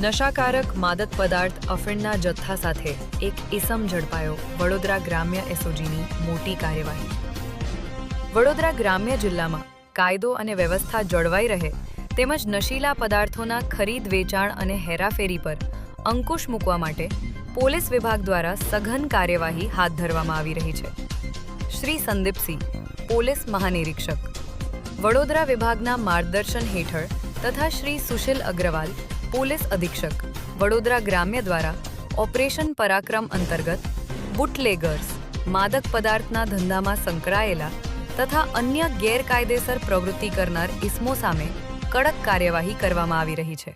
નશાકારક માદક પદાર્થ અફીણના જથ્થા સાથે એક ઇસમ ઝડપાયો. વડોદરા ગ્રામ્ય એસઓજીની મોટી કાર્યવાહી. વડોદરા ગ્રામ્ય જિલ્લામાં કાયદો અને વ્યવસ્થા જળવાઈ રહે તેમજ નશીલા પદાર્થોના ખરીદ, વેચાણ અને હેરાફેરી પર અંકુશ મૂકવા માટે પોલીસ વિભાગ દ્વારા સઘન કાર્યવાહી હાથ ધરવામાં આવી રહી છે. શ્રી સંદીપસિંહ, પોલીસ મહાનિરીક્ષક. વડોદરા વિભાગના માર્ગદર્શન હેઠળ તથા શ્રી સુશીલ અગ્રવાલ પોલીસ અધિક્ષક, વડોદરા ગ્રામ્ય દ્વારા ઓપરેશન પરાક્રમ અંતર્ગત બુટલેગર્સ, માદક પદાર્થના ધંધામાં સંકળાયેલા તથા અન્ય ગેરકાયદેસર પ્રવૃત્તિ કરનાર ઇસમો સામે કડક કાર્યવાહી કરવામાં આવી રહી છે.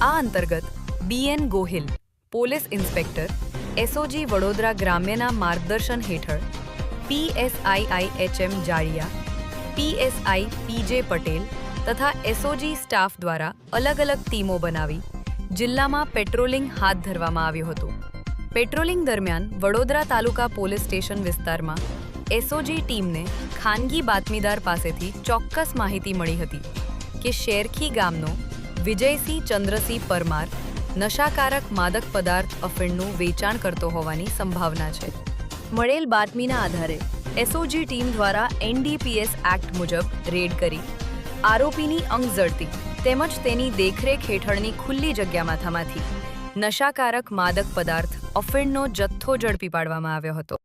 આ અંતર્ગત B N Gohil, police inspector, SOG Vadodara ગ્રામ્યના માર્ગદર્શન હેઠળ PSI I H M Jaliya PSI P J Patel તથા એસઓજી સ્ટાફ દ્વારા અલગ અલગ ટીમો બનાવી જિલ્લામાં પેટ્રોલિંગ હાથ ધરવામાં આવ્યું હતું. પેટ્રોલિંગ દરમિયાન વડોદરા તાલુકા પોલીસ સ્ટેશન વિસ્તારમાં એસઓજી ટીમને ખાનગી બાતમીદાર પાસેથી ચોક્કસ માહિતી મળી હતી કે શેરખી ગામનો વિજયસિંહ ચંદ્રસિંહ પરમાર નશાકારક માદક પદાર્થ અફીણનું વેચાણ કરતો હોવાની સંભાવના છે. મળેલ બાતમીના આધારે એસઓજી ટીમ દ્વારા એનડીપીએસ એક્ટ મુજબ રેડ કરી આરોપીની અંગ ઝડપી તેમજ તેની દેખરેખ હેઠળની ખુલ્લી જગ્યામાંથામાંથી નશાકારક માદક પદાર્થ, અફીણનો જથ્થો ઝડપી પાડવામાં આવ્યો હતો.